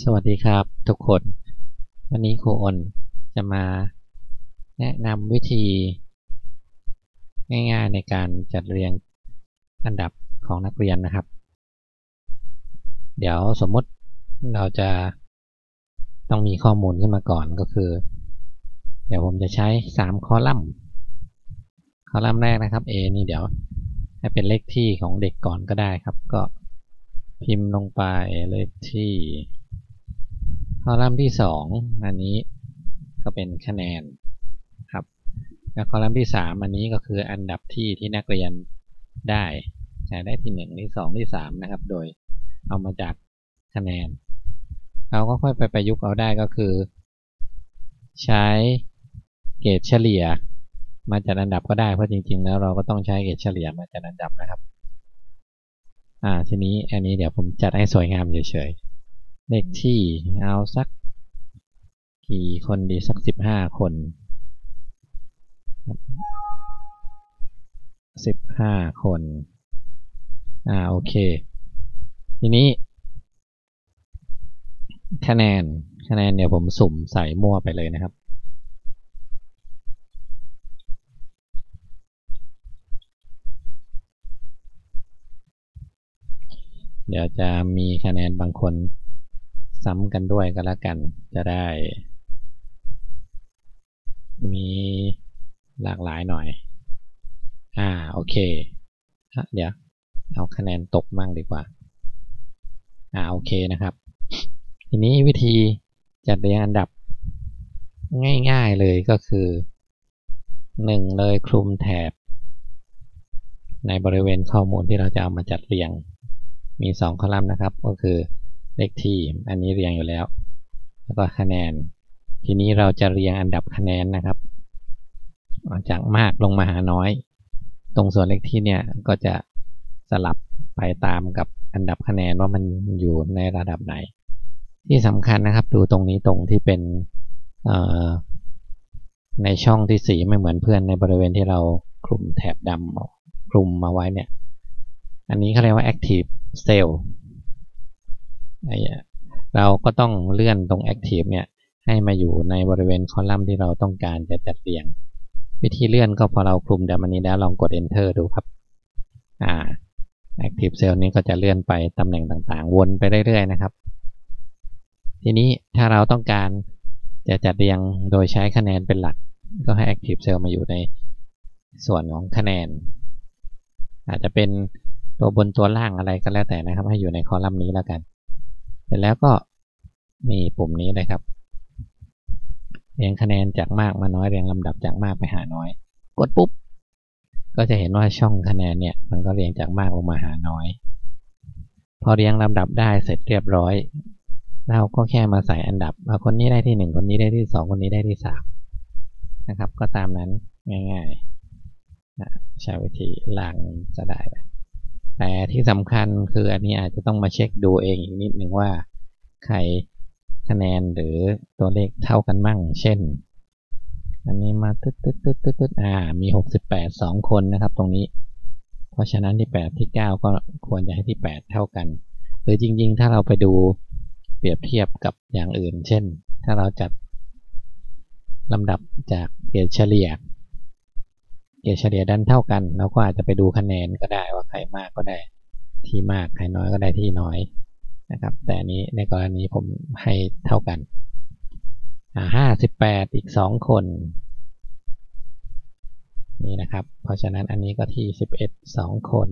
สวัสดีครับทุกคน วันนี้ครูอ้นจะมาแนะนำวิธี ง่ายๆในการจัดเรียงอันดับของนักเรียนนะครับ เดี๋ยวสมมติเราจะต้องมีข้อมูลขึ้นมาก่อนก็คือ เดี๋ยวผมจะใช้ 3 คอลัมน์ คอลัมน์แรกนะครับ A นี่เดี๋ยวให้เป็นเลขที่ของเด็กก่อนก็ได้ครับ ก็พิมพ์ลงไปเลขที่ คอลัมน์ที่สองอันนี้ก็เป็นคะแนนครับแล้วคอลัมน์ที่สามอันนี้ก็คืออันดับที่ที่นักเรียนได้ได้ที่หนึ่งที่สองที่สามนะครับ โดยเอามาจากคะแนน เราก็ค่อยไปประยุกต์เอาได้ก็คือ ใช้เกรดเฉลี่ยมาจัดอันดับก็ได้เพราะจริง ๆ แล้วเราก็ต้องใช้เกรดเฉลี่ยมาจัดอันดับนะครับ อ่าทีนี้อันนี้เดี๋ยวผมจัดให้สวยงามเฉยๆ เลขที่เอาสัก กี่คนดีสักสิบห้าคนสิบห้าคน อ่าโอเค ทีนี้ คะแนนคะแนนเดี๋ยวผมสุ่มใส่มั่วไปเลยนะครับ เดี๋ยวจะมีคะแนนบางคน ซ้ำกันด้วยก็แล้วกัน จะได้ มีหลากหลายหน่อย อ่า โอเค เดี๋ยว เอาคะแนนตกมั่งดีกว่า อ่า โอเคนะครับ ทีนี้วิธีจัดเรียงอันดับ ง่ายๆเลยก็คือหนึ่งเลยคลุมแถบ ในบริเวณข้อมูลที่เราจะเอามาจัดเรียง มีสองคอลัมน์นะครับ ก็คือ เลขที่อันนี้เรียงอยู่แล้ว แล้วก็คะแนน ทีนี้เราจะเรียงอันดับคะแนนนะครับ จากมากลงมาหาน้อย ตรงส่วนเลขที่เนี่ยก็จะสลับไปตามกับอันดับคะแนนว่ามันอยู่ในระดับไหน ที่สำคัญนะครับดูตรงนี้ตรงที่เป็นในช่องที่สีไม่เหมือนเพื่อนในบริเวณที่เราคลุมแถบดำคลุมมาไว้เนี่ย อันนี้เขาเรียกว่า active cell เราก็ต้องเลื่อนตรง Active เนี่ยให้มาอยู่ในบริเวณคอลัมน์ที่เราต้องการจะจัดเรียง วิธีเลื่อนก็พอเราคลุมดัมันนี้แล้วลองกด Enter ดูครับอ่า Active Cell นี้ก็จะเลื่อนไปตำแหน่งต่างๆ วนไปเรื่อยๆนะครับ ทีนี้ถ้าเราต้องการจะจัดเรียงโดยใช้คะแนนเป็นหลัก ก็ให้ Active Cell มาอยู่ในส่วนของคะแนน อาจจะเป็นตัวบนตัวล่างอะไรก็แล้วแต่นะครับ ให้อยู่ในคอลัมน์นี้แล้วกัน ร็จแล้วก็มีปุ่มนี้เลยครับเรียงคะแนนจากมากมาน้อยเรียงลำดับจากมากไปหาน้อย กดปุ๊บ ก็จะเห็นว่าช่องคะแนนเนี่ย มันก็เรียงจากมากลงมาหาน้อย พอเรียงลำดับได้เสร็จเรียบร้อย เราก็แค่มาใส่อันดับว่าคนนี้ได้ที่หนึ่งคนนี้ได้ที่สองคนนี้ได้ที่สามนะครับ ก็ตามนั้นง่ายๆใช้วิธีล่างจะได้ แต่ที่สำคัญคืออันนี้อาจจะต้องมาเช็คดูเองอีกนิดหนึ่งว่าใครคะแนนหรือตัวเลขเท่ากันมั่ง เช่น อันนี้มาตึ๊ดตึ๊ดตึ๊ดตึ๊ดตึ๊ดอ่า มีหกสิบแปดสองคนนะครับ ตรงนี้ เพราะฉะนั้นที่แปดที่เก้าก็ควรจะให้ที่แปดเท่ากัน หรือจริง ๆ ถ้าเราไปดูเปรียบเทียบกับอย่างอื่น เช่น ถ้าเราจัดลำดับจากเกรดเฉลี่ย เกรเฉลี่ยดันเท่ากันเราก็อาจจะไปดูคะแนนก็ได้ว่าใครมากก็ได้ที่มากใครน้อยก็ได้ที่น้อยนะครับ แต่นี้ในกรณีผมให้เท่ากันห้าสิบแปดอีกสองคนนี่นะครับ เพราะฉะนั้นอันนี้ก็ที่สิบเอ็ดสองคน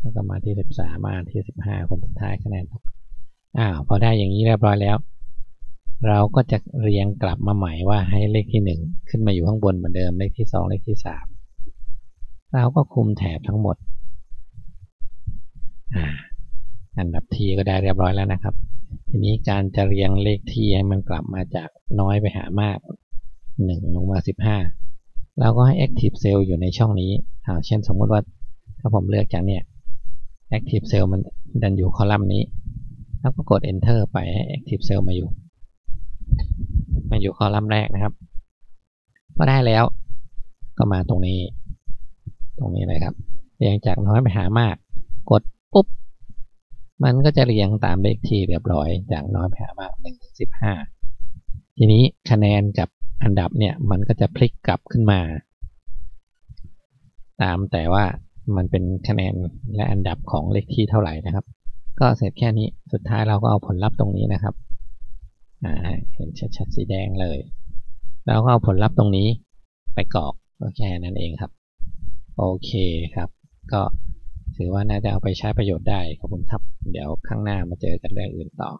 แล้วก็มาที่สิบสามมาที่สิบห้าคนสุดท้ายคะแนนอ้าวพอได้อย่างนี้เรียบร้อยแล้ว เราก็จะเรียงกลับมาใหม่ว่าให้เลขที่หนึ่งขึ้นมาอยู่ข้างบนเหมือนเดิมเลขที่สองเลขที่สามเราก็คุมแถบทั้งหมดอันดับทีก็ได้เรียบร้อยแล้วนะครับ ทีนี้การจะเรียงเลขที่ให้มันกลับมาจากน้อยไปหามากหนึ่งลงมาสิบห้าเราก็ให้ active cell อยู่ในช่องนี้เช่นสมมติว่าถ้าผมเลือกจากเนี่ย active cell มันดันอยู่คอลัมน์นี้ แล้วก็กด enter ไปให้ active cell มาอยู่ มาอยู่คอลัมน์แรกนะครับ ก็ได้แล้ว ก็มาตรงนี้ ตรงนี้เลยครับเรียงจากน้อยไปหามาก กดปุ๊บ มันก็จะเรียงตามเลขที่เรียบร้อย จากน้อยไปหามากหนึ่งถึงสิบห้าทีนี้คะแนนกับอันดับเนี่ยมันก็จะพลิกกลับขึ้นมา ตามแต่ว่ามันเป็นคะแนนและอันดับของเลขที่เท่าไหร่นะครับ ก็เสร็จแค่นี้สุดท้ายเราก็เอาผลลัพธ์ตรงนี้นะครับ เห็นชัดๆสีแดงเลย แล้วก็เอาผลลัพธ์ตรงนี้ไปกรอกก็แค่นั้นเองครับ โอเคครับ ก็ถือว่าน่าจะเอาไปใช้ประโยชน์ได้ขอบคุณครับ เดี๋ยวข้างหน้ามาเจอกันเรื่องอื่นต่อ